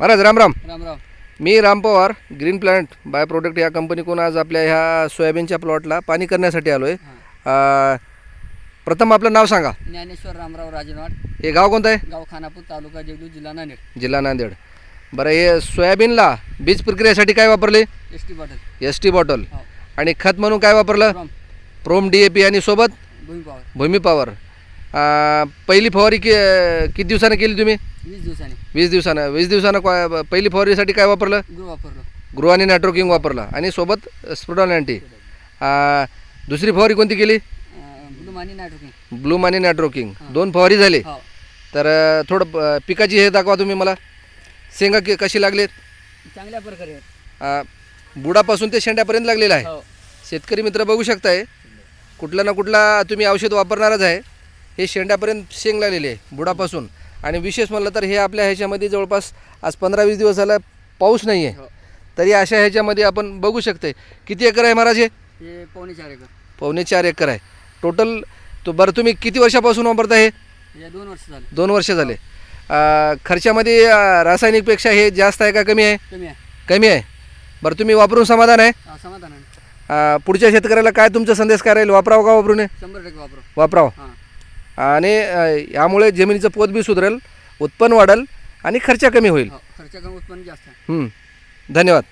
महाराज राम राम. राम राम. मी Ram Pawar green planet bio product या कंपनीकडून आज आपल्या ह्या सोयाबीनच्या प्लॉटला पाणी करण्यासाठी आलो आहे प्रथम आपलं नाव सांगा. ज्ञानेश्वर रामराव राजनवाड. हे गाव कोणतं आहे? गाव खानापूर तालुका देगलूर जिल्हा नांदेड. जिल्हा नांदेड. बरं हे सोयाबीनला बीज प्रक्रियेसाठी काय वापरले? S T bottle S T bottle आणि खत म्हणून काय वापरलं? प्रोम डी ए पी आणि सोबत? भूमी पॉवर भूमी पॉवर अं, पहिली फवारी कि किती दिवसानं केली तुम्ही? वीस दिवसाने. वीस दिवसानं. वीस दिवसानं काय पहिली फवारीसाठी काय वापरलं? गृह वापरलो. आणि नेटवर्किंग वापरला. आणि सोबत स्प्रोडॉन अँटी दुसरी फवारी कोणती केली? ब्लूम आणि नायट्रोकिंग ब्लूम आणि नेटवर्किंग दोन फवारी झाली. हो. तर अं, थोडं अं, पिकाची हे दाखवा तुम्ही मला. शेंगा की कशी लागलेत? चांगल्या प्रकारे आहेत. अं, बुडापासून ते शेंड्यापर्यंत लागलेलं आहे. हो. शेतकरी मित्र बघू शकताय. कुठला ना कुठला तुम्ही औषध वापरणारच आहे. हे शेंड्यापर्यंत शेंग लागलेली आहे बुडापासून. आणि विशेष म्हणलं तर हे आपल्या ह्याच्यामध्ये जवळपास आज पंधरा वीस दिवस झाला पाऊस नाही आहे. हो. तरी अशा ह्याच्यामध्ये आपण बघू शकते किती एकर आहे महाराज हे? पावणे चार एकर. पावणे चार एकर आहे. टोटल तो बरं तुम्ही किती वर्षापासून वापरता हे? दोन वर्ष झाले. दोन वर्ष झाले. खर्चामध्ये रासायनिकपेक्षा हे जास्त आहे का कमी आहे? कमी आहे. बरं तुम्ही वापरून समाधान आहे? समाधान आहे. पुढच्या शेतकऱ्याला काय तुमचा संदेश काय राहील वापरावं का वापरू नये शंभर टक्के वापरू वापरावं. आणि यामुळे जमिनीचं पोत बी सुधरेल उत्पन्न वाढेल आणि खर्च कमी होईल. हो खर्च कमी उत्पन्न जास्त. धन्यवाद.